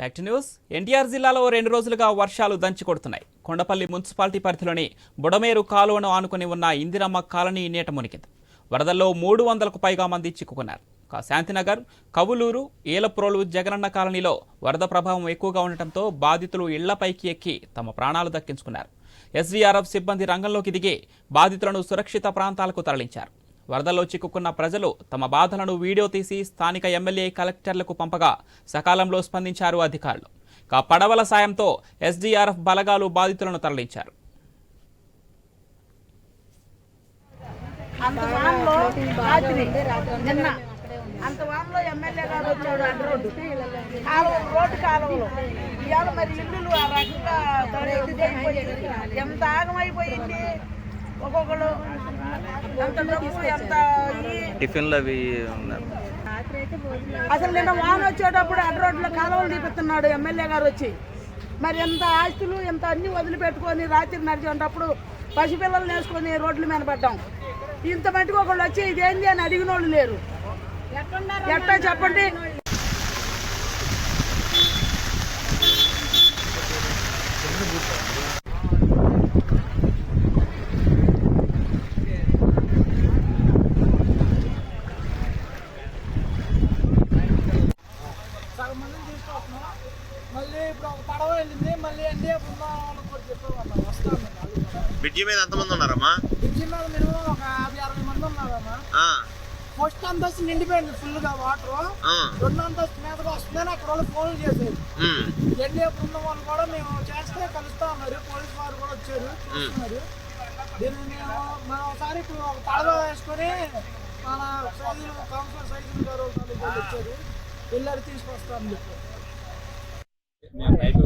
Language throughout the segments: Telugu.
Back to news. ఎన్టీఆర్ జిల్లాలో రెండు రోజులుగా వర్షాలు దంచి కొడుతున్నాయి. కొండపల్లి మున్సిపాలిటీ పరిధిలోని బుడమేరు కాలువను ఆనుకుని ఉన్న ఇందిరమ్మ కాలనీ నీట మునిగింది. వరదల్లో మూడు వందలకు పైగా మంది చిక్కుకున్నారు. శాంతినగర్ కవులూరు ఏలప్రోలు జగనన్న కాలనీలో వరద ప్రభావం ఎక్కువగా ఉండటంతో బాధితులు ఇళ్ళపైకి ఎక్కి తమ ప్రాణాలు దక్కించుకున్నారు. ఎస్డీఆర్ఎఫ్ సిబ్బంది రంగంలోకి దిగి బాధితులను సురక్షిత ప్రాంతాలకు తరలించారు. వరదల్లో చిక్కుకున్న ప్రజలు తమ బాధలను వీడియో తీసి స్థానిక ఎమ్మెల్యే కలెక్టర్లకు పంపగా సకాలంలో స్పందించారు అధికారులు. ఇక పడవల సాయంతో ఎస్డీఆర్ఎఫ్ బలగాలు బాధితులను తరలించారు. అంత వానలో ఎమ్మెల్యే గారు వచ్చాడు అడ్డ రోడ్డు. కాలువ రోడ్డు కాలువలో. ఇవాళ మరి ఇల్లులు ఆ రకంగా ఎంత ఆగమైపోయింది? ఒక్కొక్కరు టిఫిన్లు అవి అసలు నిన్న వాన వచ్చేటప్పుడు అడ్డ రోడ్లో కాలువలు తీపిస్తున్నాడు ఎమ్మెల్యే గారు వచ్చి. మరి ఎంత ఆస్తులు ఎంత అన్ని వదిలిపెట్టుకొని రాత్రి నడిచేటప్పుడు పసిపిల్లలు వేసుకొని రోడ్ల మీద పడ్డాం. ఇంత మట్టుకు ఒకళ్ళు వచ్చి ఇదేంది అని అడిగిన వాళ్ళు లేరు. ఎట్టా చెప్పండి? మళ్ళీ ఇప్పుడు ఒక పడవ వెళ్ళింది మళ్ళీ ఎన్డీఏ బృందాలను కూడా చెప్పామన్నా వస్తాను బ్రిడ్జి మీద ఎంతమంది ఉన్నారమ్మా? బ్రిడ్జి మీద మినిమం ఒక యాభై అరవై మంది ఉన్నారమ్మా. ఫస్ట్ అంతస్తు నిండిపోయింది ఫుల్గా వాటర్ ఆ, రెండు అంతస్తు మీదకి వస్తుందని అక్కడ వాళ్ళు ఫోన్లు చేసేది ఎన్డీఏ బృందం వాళ్ళు కూడా మేము చేస్తే కలుస్తా ఉన్నారు. పోలీస్ వారు కూడా వచ్చారు చూస్తున్నారు. దీన్ని మేము మనం ఒకసారి ఇప్పుడు ఒక పడవ వేసుకొని మన సైజులు కౌన్సిలర్ సైజులు గారు వచ్చారు. వెళ్ళారు తీసుకొస్తామని చెప్పారు. మేము నైట్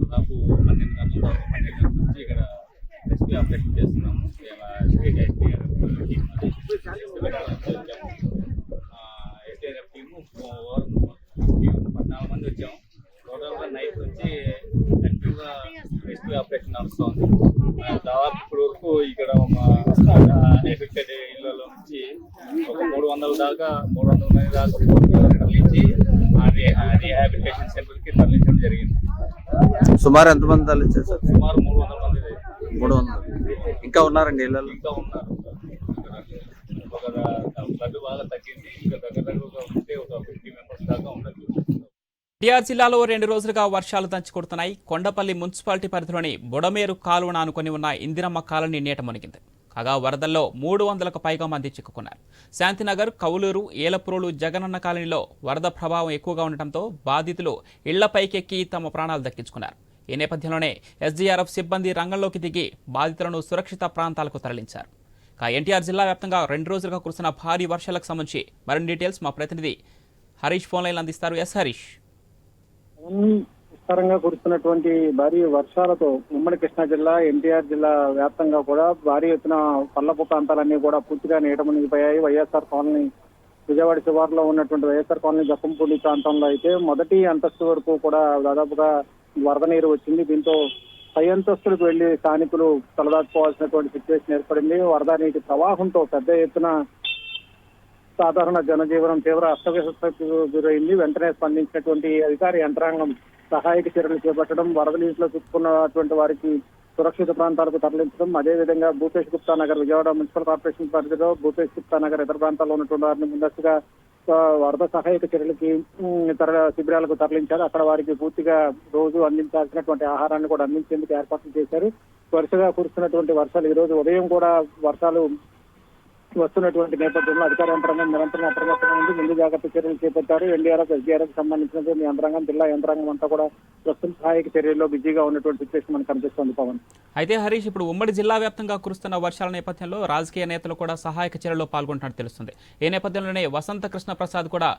దాదాపు పన్నెండు గంటల దాకా పన్నెండు గంటల నుంచి ఇక్కడ ఎస్పీ ఆపరేషన్ చేస్తున్నాము. State SP STRF team team పద్నాలుగు మంది వచ్చాము. టోటల్గా నైట్ నుంచి యాక్టివ్గా రెస్క్యూ ఆపరేషన్ నడుస్తుంది దాదాపు ఇప్పుడు వరకు ఇక్కడ ఎఫెక్టెడ్ ఇళ్ళలో నుంచి ఒక మూడు వందల దాకా మూడు వందల మంది దాకా రీహాబిలిటేషన్ సెంటర్కి తరలించడం జరిగింది. సుమారు ఎంతమంది తరలించారు సార్? సుమారు మూడు వందల మంది మూడు వందలు. ఇంకా ఉన్నారండి ఇళ్ళలో ఇంకా ఉన్నారు. ఒక బ్లడ్ బాగా తగ్గింది ఇంకా దగ్గర దగ్గరగా ఉంటే ఒక ఫిఫ్టీ మెంబర్స్ దాకా ఉండదు ఎన్టీఆర్ జిల్లాలో రెండు రోజులుగా వర్షాలు దంచి కొడుతున్నాయి కొండపల్లి మున్సిపాలిటీ పరిధిలోని బుడమేరు కాలువను ఆనుకొని ఉన్న ఇందిరమ్మ కాలనీ నీట మునిగింది. కాగా వరదల్లో మూడు వందలకు పైగా మంది చిక్కుకున్నారు. శాంతినగర్ కౌలూరు ఏలప్రోలు జగనన్న కాలనీలో వరద ప్రభావం ఎక్కువగా ఉండటంతో బాధితులు ఇళ్ళపైకెక్కి తమ ప్రాణాలు దక్కించుకున్నారు. ఈ నేపథ్యంలోనే ఎస్డీఆర్ఎఫ్ సిబ్బంది రంగంలోకి దిగి బాధితులను సురక్షిత ప్రాంతాలకు తరలించారు. ఇక ఎన్టీఆర్ జిల్లా వ్యాప్తంగా రెండు రోజులుగా కురిసిన భారీ వర్షాలకు సంబంధించి మరిన్ని డీటెయిల్స్ మా ప్రతినిధి హరీష్ ఫోన్ లైన్ అందిస్తారు. ఎస్ హరీష్. విస్తారంగా కురుస్తున్నటువంటి భారీ వర్షాలతో ఉమ్మడి కృష్ణా జిల్లా ఎన్టీఆర్ జిల్లా వ్యాప్తంగా కూడా భారీ ఎత్తున పల్లపు ప్రాంతాలన్నీ కూడా పూర్తిగా నీట మునిగిపోయాయి. వైఎస్ఆర్ కాలనీ విజయవాడ శివారులో ఉన్నటువంటి వైఎస్ఆర్ కాలనీ జక్కంపూడి ప్రాంతంలో అయితే మొదటి అంతస్తు వరకు కూడా దాదాపుగా వరద నీరు వచ్చింది. దీంతో పై అంతస్తులకు వెళ్ళి స్థానికులు తలదాచుకోవాల్సినటువంటి సిచ్యువేషన్ ఏర్పడింది. వరద నీటి ప్రవాహంతో పెద్ద ఎత్తున సాధారణ జనజీవనం తీవ్ర అస్తవ్యస్తకు గురైంది. వెంటనే స్పందించినటువంటి అధికార యంత్రాంగం సహాయక చర్యలు చేపట్టడం వరద నీటిలో చిక్కుకున్నటువంటి వారికి సురక్షిత ప్రాంతాలకు తరలించడం అదేవిధంగా భూపేష్ గుప్తా నగర్ విజయవాడ మున్సిపల్ కార్పొరేషన్ పరిధిలో భూపేష్ గుప్తా నగర్ ఇతర ప్రాంతాల్లో ఉన్నటువంటి వారిని ముందస్తుగా వరద సహాయక చర్యలకి ఇతర శిబిరాలకు తరలించారు. అక్కడ వారికి పూర్తిగా రోజు అందించాల్సినటువంటి ఆహారాన్ని కూడా అందించేందుకు ఏర్పాట్లు చేశారు. వరుసగా కురుస్తున్నటువంటి వర్షాలు ఈ రోజు ఉదయం కూడా వర్షాలు వస్తున్నటువంటి నేపథ్యంలో అధికార యంత్రాంగం నిరంతరం అప్రమత్తంగా ఉంది. ముందు జాగ్రత్త చర్యలు చేపట్టారు. ఎన్డీఆర్ఎఫ్ ఎస్డీఆర్ఎఫ్ సంబంధించినటువంటి యంత్రాంగం జిల్లా యంత్రాంగం అంతా కూడా ప్రస్తుతం సహాయక చర్యల్లో బిజీగా ఉన్నటువంటి సిచ్యువేషన్ మనకు కనిపిస్తుంది పవన్. అయితే హరీష్ ఇప్పుడు ఉమ్మడి జిల్లా వ్యాప్తంగా కురుస్తున్న వర్షాల నేపథ్యంలో రాజకీయ నేతలు కూడా సహాయక చర్యల్లో పాల్గొంటున్నట్టు తెలుస్తుంది. ఈ నేపథ్యంలోనే వసంత కృష్ణ ప్రసాద్ కూడా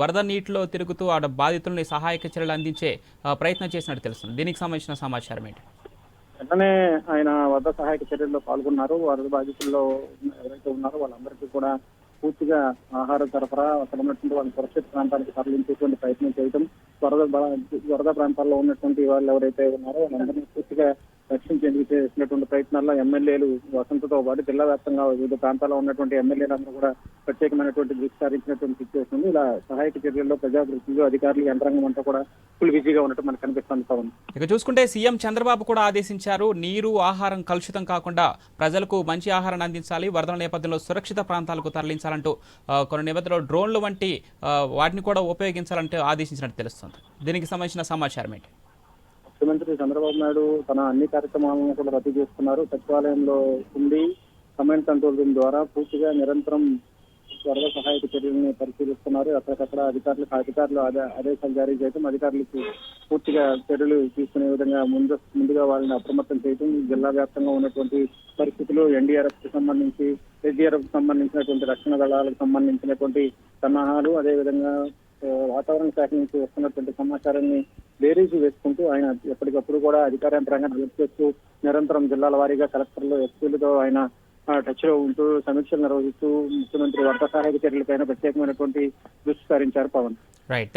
వరద నీటిలో తిరుగుతూ ఆడ బాధితుల్ని సహాయక చర్యలు అందించే ప్రయత్నం చేసినట్టు తెలుస్తుంది. దీనికి సంబంధించిన సమాచారం ఏంటి? వెంటనే ఆయన వద్ద సహాయక చర్యల్లో పాల్గొన్నారు. వరద బాధితుల్లో ఎవరైతే ఉన్నారో వాళ్ళందరికీ కూడా పూర్తిగా ఆహార సరఫరా అక్కడ ఉన్నటువంటి వాళ్ళ సురక్షిత ప్రాంతానికి తరలించేటువంటి ప్రయత్నం చేయడం వరద వరద ప్రాంతాల్లో ఉన్నటువంటి వాళ్ళు ఎవరైతే ఉన్నారో వాళ్ళందరినీ పూర్తిగా రక్షించేందుకు చేసినటువంటి ప్రయత్నాల్లో ఎమ్మెల్యేలు వసంతతో పాటు జిల్లా వ్యాప్తంగా వివిధ ప్రాంతాల్లో ఉన్నటువంటి ఎమ్మెల్యేలందరూ కూడా ప్రత్యేకమైనటువంటి దృష్టి సారించినటువంటి సిచ్యువేషన్ ఉంది. ఇలా సహాయక చర్యల్లో ప్రజాప్రతినిధులు అధికారులు యంత్రాంగం అంతా కూడా ఫుల్ బిజీగా ఉన్నట్టు మనకు కనిపిస్తుంది పవన్. ఇక చూసుకుంటే సీఎం చంద్రబాబు కూడా ఆదేశించారు నీరు ఆహారం కలుషితం కాకుండా ప్రజలకు మంచి ఆహారాన్ని అందించాలి వరదల నేపథ్యంలో సురక్షిత ప్రాంతాలకు తరలించాలంటూ కొన్ని నేపథ్యంలో డ్రోన్లు వంటి వాటిని కూడా ఉపయోగించాలంటూ ఆదేశించినట్టు తెలుస్తుంది. దీనికి సంబంధించిన సమాచారం ఏంటి? ముఖ్యమంత్రి చంద్రబాబు నాయుడు తన అన్ని కార్యక్రమాలను కూడా రద్దు చేసుకున్నారు సచివాలయంలో ఉండి కమాండ్ కంట్రోల్ రూమ్ ద్వారా పూర్తిగా నిరంతరం వరద సహాయక చర్యలను పరిశీలిస్తున్నారు. అక్కడికక్కడ అధికారులకు అధికారులు ఆదేశాలు జారీ చేయడం అధికారులకు పూర్తిగా చర్యలు తీసుకునే విధంగా ముందు ముందుగా వాళ్ళని అప్రమత్తం చేయడం జిల్లా వ్యాప్తంగా ఉన్నటువంటి పరిస్థితులు ఎన్డీఆర్ఎఫ్కి సంబంధించి ఎస్డీఆర్ఎఫ్ సంబంధించినటువంటి రక్షణ దళాలకు సంబంధించినటువంటి సన్నాహాలు అదేవిధంగా వాతావరణ శాఖ నుంచి వస్తున్నటువంటి సమాచారాన్ని బేరీజు వేసుకుంటూ ఆయన ఎప్పటికప్పుడు కూడా అధికార యంత్రాంగాన్ని అలర్ట్ చేస్తూ నిరంతరం జిల్లాల వారీగా కలెక్టర్లు ఎస్పీలతో ఆయన టచ్లో ఉంటూ సమీక్షలు నిర్వహిస్తూ ముఖ్యమంత్రి వరద సహాయక చర్యలపైన ప్రత్యేకమైనటువంటి దృష్టి సారించారు పవన్. రైట్